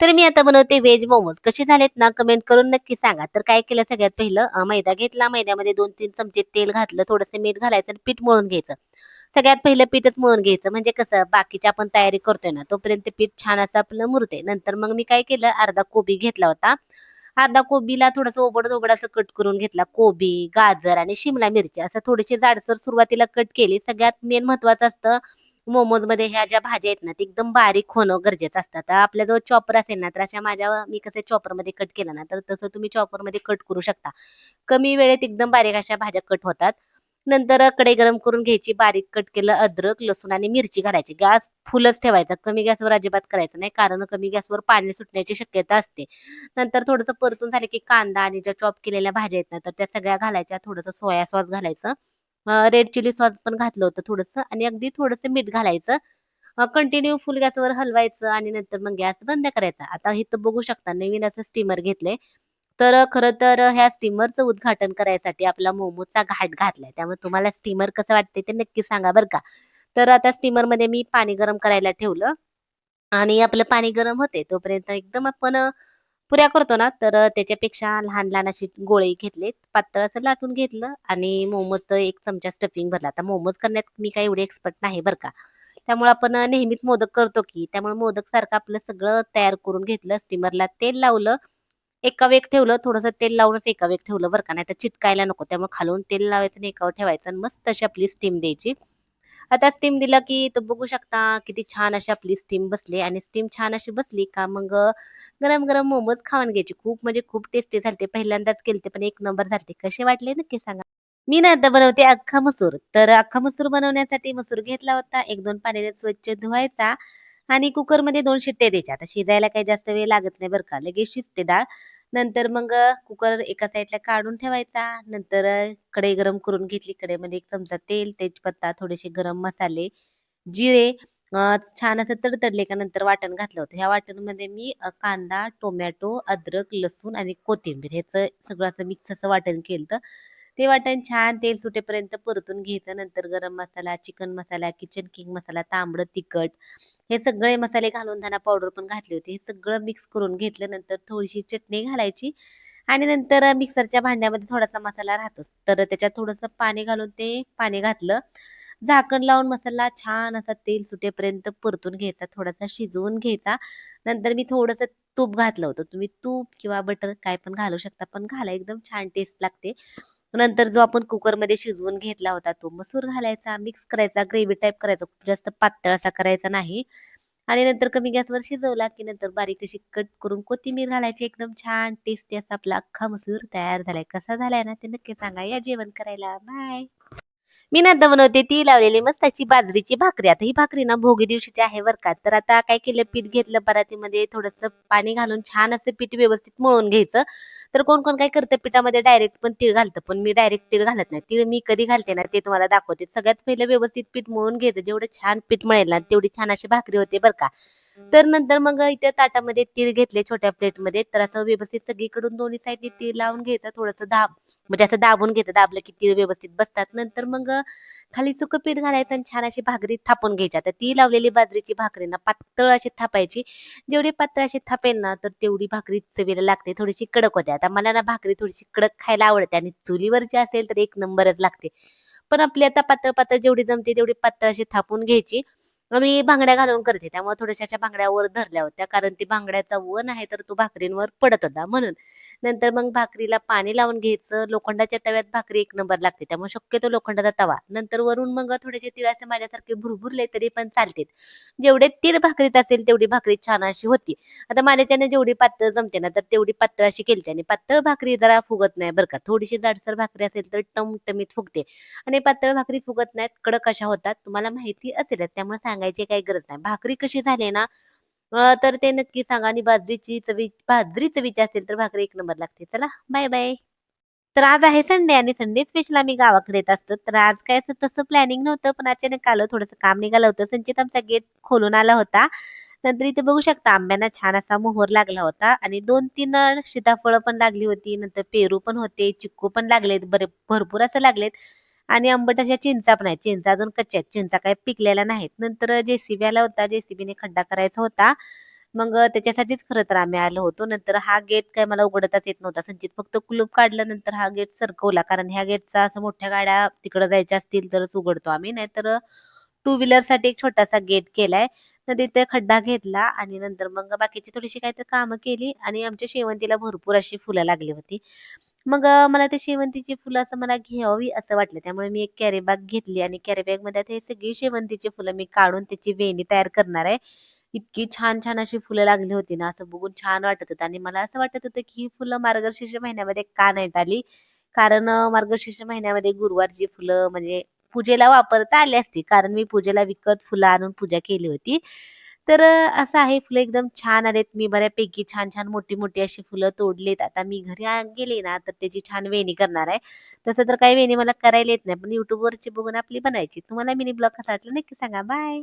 तर मी आता बनवते व्हेज मोमोज कसे झालेत ना कमेंट करून नक्की सांगा. तर काय केलं सगळ्यात पहिलं? मैदा घेतला. मैद्यामध्ये दोन तीन चमचे तेल घातलं. थोडंसं मीठ घालायचं आणि पीठ मळून घ्यायचं. सगळ्यात पहिलं पीठच मळून घ्यायचं. म्हणजे कसं बाकीची आपण तयारी करतोय ना तोपर्यंत पीठ छान असं आपलं मुरते नंतर मग मी काय केलं अर्धा कोबी घेतला होता. अर्धा कोबीला थोडंसं ओबड ओबड असं कट करून घेतला. कोबी गाजर आणि शिमला मिरची. असं थोडीशी जाडसर सुरुवातीला कट केली. सगळ्यात मेन महत्वाचं असतं मोमोजमध्ये ह्या ज्या भाज्या आहेत ना ते एकदम बारीक होणं गरजेचं असतं. आता आपल्या चॉपर असेल ना तर अशा माझ्या मी कसं चॉपरमध्ये कट केलं ना तर तसं तुम्ही चॉपरमध्ये कट करू शकता. कमी वेळेत एकदम बारीक अशा भाज्या कट होतात. नंतर कडे गरम करून घ्यायची बारीक कट केलं अद्रक लसूण आणि मिरची घालायची. गॅस फुलच ठेवायचा. कमी गॅसवर अजिबात करायचं नाही कारण कमी गॅसवर पाणी सुटण्याची शक्यता असते. नंतर थोडंसं परतून झालं की कांदा आणि ज्या चॉप केलेल्या भाज्या आहेत ना तर त्या सगळ्या घालायच्या. थोडंसं सोया सॉस घालायचं. रेड चिली सॉस पण घातलं होतं थोडंसं आणि अगदी थोडंसं मीठ घालायचं. कंटिन्यू फुल गॅसवर हलवायचं आणि नंतर मग गॅस बंद करायचा. आता हे तर बघू शकता नवीन असं स्टीमर घेतलंय. तर खरं तर ह्या स्टीमरचं उद्घाटन करायसाठी आपला मोमोचा घाट घातलाय. त्यामुळे तुम्हाला स्टीमर कसं वाटते ते नक्की सांगा बरं का. तर आता स्टीमरमध्ये मी पाणी गरम करायला ठेवलं आणि आपलं पाणी गरम होते तोपर्यंत एकदम आपण पुऱ्या करतो ना तर त्याच्यापेक्षा लहान लहान अशी गोळे घेतले पातळ असं लाटून घेतलं आणि मोमोजचं एक चमचा स्टफिंग भरला. आता मोमोज करण्यात मी काही एवढी एक्सपर्ट नाही बरं का. त्यामुळे आपण नेहमीच मोदक करतो की त्यामुळे मोदक सारखं आपलं सगळं तयार करून घेतलं स्टीमरला तेल लावलं एका वेग ठेवलं थोडंसं तेल लावूनच एका वेग ठेवलं बरं का. नाही तर चिटकायला नको. त्यामुळे खालून तेल लावायचं आणि एकावर ठेवायचं आणि मस्त अशी आपली स्टीम द्यायची. आता स्टीम दिला की तो बघू शकता किती छान अशी आपली स्टीम बसली आणि स्टीम छान अशी बसली का मग गरम गरम मोमोज खाऊन घ्यायचे. खूप म्हणजे खूप टेस्टी झालते. पहिल्यांदाच केलते पण एक नंबर झालते. कसे वाटले नक्की सांगा. मी ना आता बनवते अख्खा मसूर. तर अख्खा मसूर बनवण्यासाठी मसूर घेतला होता. एक दोन पाण्याने स्वच्छ धुवायचा. आणि कुकरमध्ये दोन शिट्ट्या द्यायच्या. आता शिजायला काही जास्त वेळ लागत नाही बरं का. लगेच शिजते डाळ. नंतर मग कुकर एका साईडला काढून ठेवायचा. नंतर कढई गरम करून घेतली. कढईमध्ये एक चमचा तेल तेजपत्ता थोडेसे गरम मसाले जिरे छान असं तडतडले का नंतर वाटण घातलं होतं. ह्या वाटणमध्ये मी कांदा टोमॅटो अद्रक लसूण आणि कोथिंबीर ह्याचं सगळं असं मिक्स असं वाटण केलं ते वाटण छान तेल सुटेपर्यंत परतून घ्यायचं. नंतर garam masala chicken masala kitchen king masala तांबडं तिखट हे सगळे मसाले घालून धना पावडर पण घातले होते. हे सगळं मिक्स करून घेतलं. नंतर थोडीशी चटणी घालायची आणि नंतर मिक्सरच्या भांड्यामध्ये थोडासा मसाला राहतोच. तर त्याच्यात थोडंसं पाणी घालून ते पाणी घातलं. झाकण लावून मसाला छान असा तेल सुटेपर्यंत परतून घ्यायचा. थोडासा शिजवून घ्यायचा. नंतर मी थोडंसं तूप घातलं होतं. तुम्ही तूप किंवा बटर काय पण घालू शकता पण घाला एकदम छान टेस्ट लागते. नंतर जो आपण कुकरमध्ये शिजवून घेतला होता तो मसूर घालायचा मिक्स करायचा ग्रेव्ही टाईप करायचा खूप जास्त पातळ असा करायचा नाही. आणि नंतर कमी गॅसवर शिजवला की नंतर बारीक अशी कट करून कोथिंबीर घालायची एकदम छान टेस्टी असा आपला अख्खा मसूर तयार झालाय. कसा झालाय ना ते नक्की सांगा. या जेवण करायला. बाय मी ना आता बनवते ती लावलेली मस्त अशी बाजरीची भाकरी. आता ही भाकरी ना भोगी दिवशीची आहे बरं का. तर आता काय केलं पीठ घेतलं परातीमध्ये थोडंसं पाणी घालून छान असं पीठ व्यवस्थित मळून घ्यायचं. तर कोण कोण काय करतं पिठामध्ये डायरेक्ट पण तीळ घालतं पण मी डायरेक्ट तीळ घालत नाही. तीळ मी कधी घालते ना ते तुम्हाला दाखवते. सगळ्यात पहिलं व्यवस्थित पीठ मळून घ्यायचं. जेवढं छान पीठ मळेल ना तेवढी छान अशी भाकरी होते बरं का. तर नंतर मग इथे ताटामध्ये तीळ घेतले छोट्या प्लेटमध्ये. तर असं व्यवस्थित सगळीकडून दोन्ही साईडने तीळ लावून घ्यायचं. थोडंसं दाब म्हणजे असं दाबून घेतं दाबलं की तीळ व्यवस्थित बसतात. नंतर मग खाली सुकं पीठ घालायचं आणि छान अशी भाकरी थापून घ्यायची आता ती लावलेली बाजरीची भाकरी ना पातळ अशी थापायची. जेवढी पातळ अशी थापेल ना तर तेवढी भाकरी चवीला लागते. थोडीशी कडक होते. आता मला ना भाकरी थोडीशी कडक खायला आवडते आणि चुलीवरची असेल तर एक नंबरच लागते. पण आपली आता पातळ पातळ जेवढी जमते तेवढी पातळ अशी थापून घ्यायची. मी बांगड्या घालून करते. त्यामुळे थोड्याशा बांगड्यावर धरल्या होत्या. कारण ती बांगड्याचा वन आहे तर तो भाकरींवर पडत होता म्हणून. नंतर मग भाकरीला पाणी लावून घ्यायचं. लोखंडाच्या तव्यात भाकरी एक नंबर लागते. त्यामुळे शक्यतो लोखंडाचा तवा. नंतर वरून मग थोडेसे तिळाचे माझ्यासारखे भुरभुरले तरी पण चालते जेवढे तीळ भाकरीत असेल तेवढी भाकरी छान अशी होती. आता माझ्याच्याने जेवढी पातळ जमते ना तर तेवढी पातळ अशी केली आणि पातळ भाकरी जरा फुगत नाही बरं का. थोडीशी जाडसर भाकरी असेल तर टमटमीत फुगते. आणि पातळ भाकरी फुगत नाहीत कडक अशा होतात. तुम्हाला माहिती असेलच त्यामुळे सांगायची काही गरज नाही. भाकरी कशी झाली ना तर ते नक्की सांगा आणि बाजरीची चवी बाजरी चवीची असेल तर भाकरी एक नंबर लागते. चला बाय बाय तर आज आहे संडे आणि संडे स्पेशल आम्ही गावाकडे येत असतो. तर आज काय असं तसं प्लॅनिंग नव्हतं पण अचानक आलं थोडंसं काम निघालं होतं. संचित आमचा गेट खोलून आला होता. नंतर इथे बघू शकता आंब्यांना छान असा मोहर लागला होता. आणि दोन तीन सीताफळं पण लागली होती. नंतर पेरू पण होते चिक्कू पण लागलेत बरे भरपूर असं लागलेत. आणि आंबट अशा चिंचा पण आहेत चिंचा अजून कच्च्या आहेत चिंचा काही पिकलेल्या नाहीत नंतर जेसीबी आला होता जेसीबीने खड्डा करायचा होता मग त्याच्यासाठीच खरं तर आम्ही आलो होतो. नंतर हा गेट काय मला उघडताच येत नव्हता. संचित फक्त कुलूप काढल्यानंतर हा गेट सरकवला. कारण ह्या गेटचा असं मोठ्या गाड्या तिकडं जायच्या असतील तरच उघडतो आम्ही. नाहीतर टू व्हीलरसाठी एक छोटासा गेट केलाय. तर तिथे खड्डा घेतला आणि नंतर मग बाकीची थोडीशी काहीतरी कामं केली आणि आमच्या शेवंतीला भरपूर अशी फुलं लागली होती. मग अ, मला ते शेवंतीची फुलं असं मला घ्यावी असं वाटलं. त्यामुळे मी एक कॅरी बॅग घेतली आणि कॅरी बॅगमध्ये आता हे सगळी शेवंतीची फुलं मी काढून त्याची वेणी तयार करणार आहे. इतकी छान-छान अशी फुलं लागली होती ना, असं बघून छान वाटत होतं आणि मला असं वाटत होतं, की ही फुलं मार्गशीर्ष महिन्यामध्ये का नाहीत आली? कारण अ, मार्गशीर्ष महिन्यामध्ये गुरुवारची फुलं म्हणजे पूजेला वापरता आली असती. कारण मी पूजेला विकत फुलं आणून पूजा केली होती. तर अ, असं आहे फुलं एकदम छान आलेत. मी बऱ्यापैकी छान-छान, मोठी-मोठी अशी फुलं तोडलीत. आता मी घरी आ गेले ना, तर त्याची छान वेणी करणार आहे. तसं तर काही वेणी मला करायला येत नाही, पण YouTubeवरची बघून आपली बनायची. तुम्हाला मिनी ब्लॉग कसा वाटला नक्की सांगा. बाय.